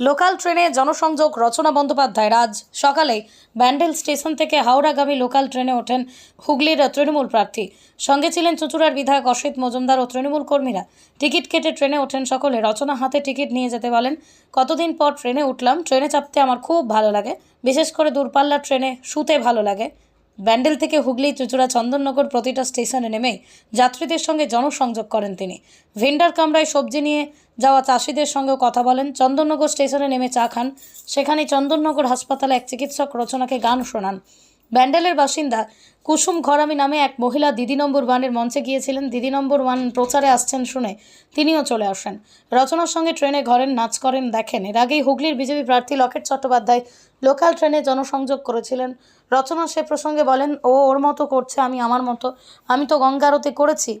Local ট্রেনে জনসংযোগ, রচনা বন্দ্যোপাধ্যায় রাজ সকালে ব্যান্ডেল স্টেশন থেকে হাওড়াগামী লোকাল ট্রেনে ওঠেন হুগলির তৃণমূল প্রার্থী। সঙ্গে ছিলেন চুঁচুড়ার বিধায়ক অসিত মজুমদার ও তৃণমূল কর্মীরা। টিকিট কেটে ট্রেনে ওঠেন সকলে। রচনা হাতে টিকিট নিয়ে যেতে বলেন, কতদিন পর ট্রেনে উঠলাম? ট্রেনে চাপতে আমার খুব ভালো লাগে। বিশেষ করে দূরপাল্লার ট্রেনে শুতে ভালো লাগে। ব্যান্ডেল থেকে হুগলি, চুচুড়া, চন্দননগর প্রতিটা স্টেশনে নেমে যাত্রীদের সঙ্গে জনসংযোগ করেন তিনি। ভেন্ডার কামরায় সবজি নিয়ে যাওয়া চাষিদের সঙ্গেও কথা বলেন। চন্দননগর স্টেশনে নেমে চা খান। সেখানে চন্দননগর হাসপাতালে এক চিকিৎসক রচনাকে গান শোনান। ব্যান্ডেলের বাসিন্দা কুসুম ঘরামি নামে এক মহিলা দিদি নম্বর ওয়ানের মঞ্চে গিয়েছিলেন। দিদি নম্বর ওয়ান প্রচারে আসছেন শুনে তিনিও চলে আসেন। রচনার সঙ্গে ট্রেনে ঘরেন, নাচ করেন, দেখেন। এর আগেই হুগলির বিজেপি প্রার্থী লকেট চট্টোপাধ্যায় লোকাল ট্রেনে জনসংযোগ করেছিলেন। রচনা সে প্রসঙ্গে বলেন, ও ওর মতো করছে, আমি আমার মতো। আমি তো গঙ্গারতি করেছি।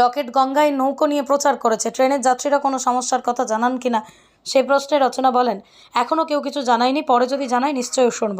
লকেট গঙ্গায় নৌকো নিয়ে প্রচার করেছে। ট্রেনের যাত্রীরা কোনো সমস্যার কথা জানান কিনা সে প্রশ্নে রচনা বলেন এখনও কেউ কিছু জানায়নি, পরে যদি জানায় নিশ্চয়ই শুনব।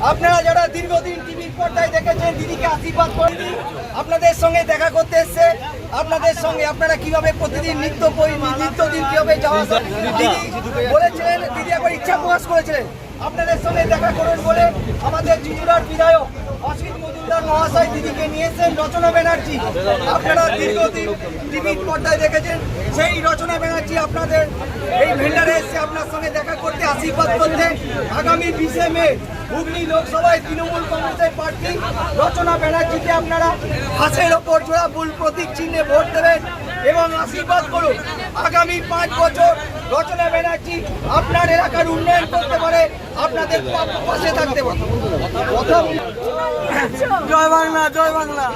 আপনারা যারা দীর্ঘদিন টিভির পর্দায় দেখেছেন, দিদিকে আশীর্বাদ করে দিন আপনাদের সঙ্গে দেখা করতে এসছে। আপনাদের সঙ্গে আপনারা কীভাবে প্রতিদিন নিত্য পরি- নিত্যদিন কীভাবে যাওয়া দিদি বলেছিলেন, দিদি একবার ইচ্ছা প্রকাশ করেছিলেন। আপনাদের সঙ্গে দেখা করুন বলে আমাদের জিজুরার বিধায়ক অসিত মজুমদার মহাশয় দিদিকে নিয়েছেন রচনা ব্যানার্জি। আপনারা দীর্ঘদিন টিভির পর্দায় দেখেছেন। সেই রচনা ব্যানার্জি আপনাদের এই ভেন্ডারে এসে আপনার সঙ্গে দেখা করতে আশীর্বাদ করতে আগামী বিশে মে হুগলি লোকসভায় তৃণমূল কংগ্রেসের প্রার্থী রচনা ব্যানার্জিকে আপনারা হাসের ওপর জোড়া ফুল প্রতীক চিহ্নে ভোট দেবেন এবং আশীর্বাদ করুন। আগামী পাঁচ বছর রচনা ব্যানার্জি আপনার এলাকার উন্নয়ন করতে পারে আপনাদের পাশে থাকতে পারে। জয় বাংলা জয় বাংলা।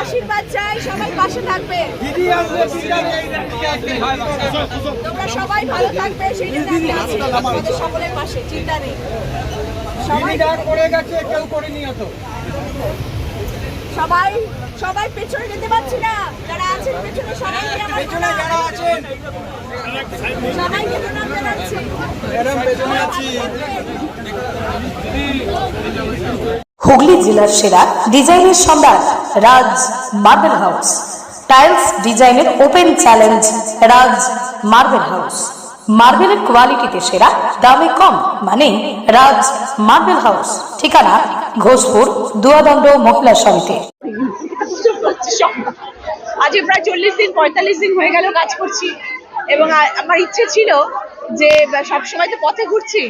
আশীর্বাদ চাই সবাই পাশে থাকবে। তোমরা সবাই ভালো থাকবে সেই জন্য আমি আছি। সকলের পাশে চিন্তা নেই। করে গেছে কেউ করেনি অত সবাই সবাই পেছনে যেতে পারছি না। যারা আছেন পেছনে আমার পেছনে যারা আছেন। সবাইকে প্রণাম জানাচ্ছি। ম্যাডাম পেছনে আছি। হুগলি জেলার সেরা ডিজাইনের Samrat Raj marble house. Tiles ডিজাইনের open challenge Raj marble house. মার্বেলের কোয়ালিটিতে সেরা, দামে কম মানে রাজ মার্বেল হাউস ঠিকানা ঘোষপুর, দুয়াদণ্ড, মহিলা সমিতি। আজকে প্রায় চল্লিশ দিন, পঁয়তাল্লিশ দিন হয়ে গেল কাজ করছি। এবং আমার ইচ্ছে ছিল যে সব সময় তো পথে ঘুরছি।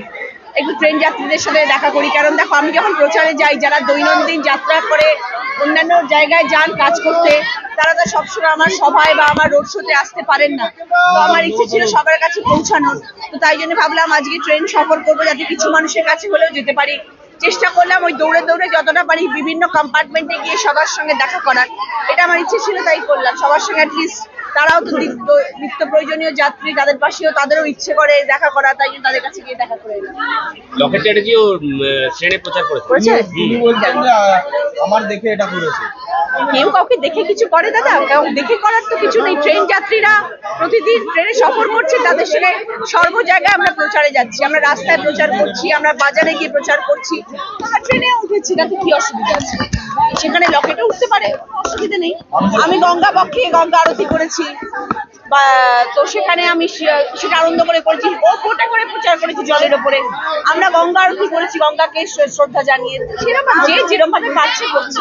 একটু ট্রেন যাত্রীদের সাথে দেখা করি। কারণ দেখো, আমি যখন প্রচারে যাই, যারা দৈনন্দিন যাত্রা করে অন্যান্য জায়গায় যান, কাজ করতে, তারা তো সবসময় আমার সভায় বা আমার রোড শোতে আসতে পারেন না। তো আমার ইচ্ছে ছিল সবার কাছে পৌঁছানোর। তো তাই জন্য ভাবলাম আজকে ট্রেন সফর করব, যাতে কিছু মানুষের কাছে হলেও যেতে পারি। চেষ্টা করলাম ওই দৌড়ে দৌড়ে যতটা পারি বিভিন্ন কম্পার্টমেন্টে গিয়ে সবার সঙ্গে দেখা করার। এটা আমার ইচ্ছে ছিল, তাই করলাম। সবার সঙ্গে অ্যাটলিস্ট তারাও তো নিত্য নিত্য প্রয়োজনীয় যাত্রী তাদের পাশেও তাদেরও ইচ্ছে করে দেখা করা তাই জন্য তাদের কাছে গিয়ে দেখা করে লকেট চ্যাটার্জিও ট্রেনে প্রচার করেছে। করেছে? দিদি বলছেন যে আহ, আমার দেখে এটা করেছে। কেউ কাউকে দেখে কিছু করে দাদা? দেখে করার তো কিছু নেই। ট্রেন যাত্রীরা প্রতিদিন ট্রেনে সফর করছে, তাদের সঙ্গে সর্ব জায়গায় আমরা প্রচারে যাচ্ছি। আমরা রাস্তায় প্রচার করছি, আমরা বাজারে গিয়ে প্রচার করছি। আমরা ট্রেনে উঠেছি তাতে কি অসুবিধা আছে। সেখানে লকেটে উঠতে পারে, অসুবিধা নেই। আমি গঙ্গা পক্ষে গঙ্গা আরতি করেছি। বা, তো সেখানে আমি সেটা আনন্দ করে করেছি। ও কোটা করে প্রচার করেছি জলের ওপরে। আমরা গঙ্গা আরতি করেছি, গঙ্গাকে শ্র- শ্রদ্ধা জানিয়ে। সেরকম যে যেরকম ভাবে পারছে করছে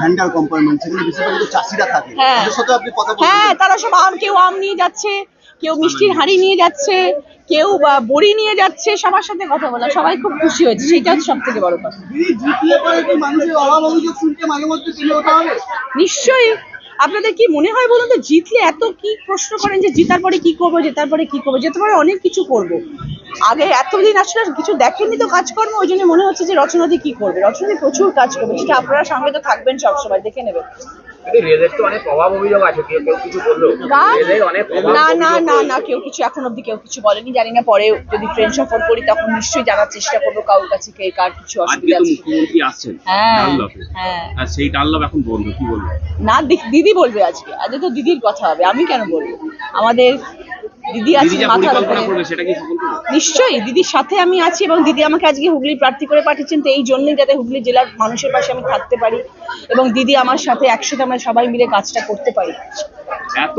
ভ্যান্ডার কম্পার্টমেন্ট সেখানে বেশিরভাগ চাষিরা থাকে। হ্যাঁ। তাদের সাথে আপনি কথা হ্যাঁ তারা সব আম কেউ আম নিয়ে যাচ্ছে কেউ মিষ্টির হাঁড়ি নিয়ে যাচ্ছে কেউ বা বড়ি নিয়ে যাচ্ছে সবার সাথে কথা বলা সবাই খুব খুশি হয়েছে সেটা হচ্ছে সব থেকে বড় কথা। নিশ্চয়ই। আপনাদের কি মনে হয় বলুন তো জিতলে এত কি প্রশ্ন করেন যে জিতার পরে কি করব জেতার পরে কি করব? জেতার পরে অনেক কিছু করব। আগে এতদিন আসলে কিছু দেখেননি তো কাজকর্ম ওই জন্য মনে হচ্ছে যে রচনাদি কি করবে? রচনাদি প্রচুর কাজ করবে সেটা আপনারা সঙ্গে তো থাকবেন সবসময় দেখে নেবেন। না না না না কেউ কিছু এখন অব্দি কেউ কিছু বলেনি জানি না পরে যদি ট্রেন সফর করি তখন নিশ্চয়ই জানার চেষ্টা করব কারোর কাছে কে কার কিছু অসুবিধা আছে। হ্যাঁ হ্যাঁ। সেই ডানলপ এখন বন্ধ কি বলব? না দিদি বলবে আজকে আজকে তো দিদির কথা হবে আমি কেন বলব? আমাদের দিদি আছে মাথার উপরে সেটা নিশ্চয়ই দিদির সাথে আমি আছি এবং দিদি আমাকে আজকে হুগলি প্রার্থী করে পাঠিয়েছেন তো এই জন্যই যাতে হুগলি জেলার মানুষের পাশে আমি থাকতে পারি এবং দিদি আমার সাথে একসাথে আমরা সবাই মিলে কাজটা করতে পারি। এত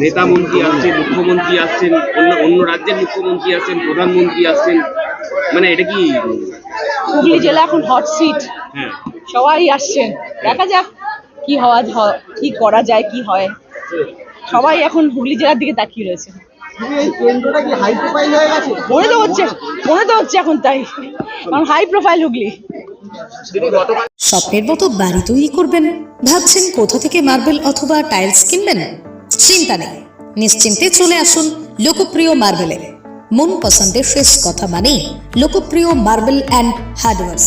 নেতা মন্ত্রী আসছেন মুখ্যমন্ত্রী আসছেন অন্য অন্য রাজ্যের মুখ্যমন্ত্রী আসছেন প্রধানমন্ত্রী আসছেন মানে এটা কি? হুগলি জেলা এখন হট সিট হ্যাঁ। সবাই আসছেন। দেখা যাক কি হওয়া কি করা যায় কি হয়। সবাই এখন হুগলি জেলার দিকে তাকিয়ে রয়েছে। এই কেন্দ্রটা কি হাই প্রোফাইল হয়ে গেছে? মনে তো হচ্ছে মনে তো হচ্ছে এখন তাই। কারণ হাই প্রোফাইল হুগলি। স্বপ্নের মতো বাড়ি তৈরি করবেন ভাবছেন কোথা থেকে মার্বেল অথবা টাইলস কিনবেন? চিন্তা নেই নিশ্চিন্তে চলে আসুন লোকপ্রিয় মার্বেলে মন পছন্দের শেষ কথা মানেই লোকপ্রিয় মার্বেল অ্যান্ড হার্ডওয়ার্স।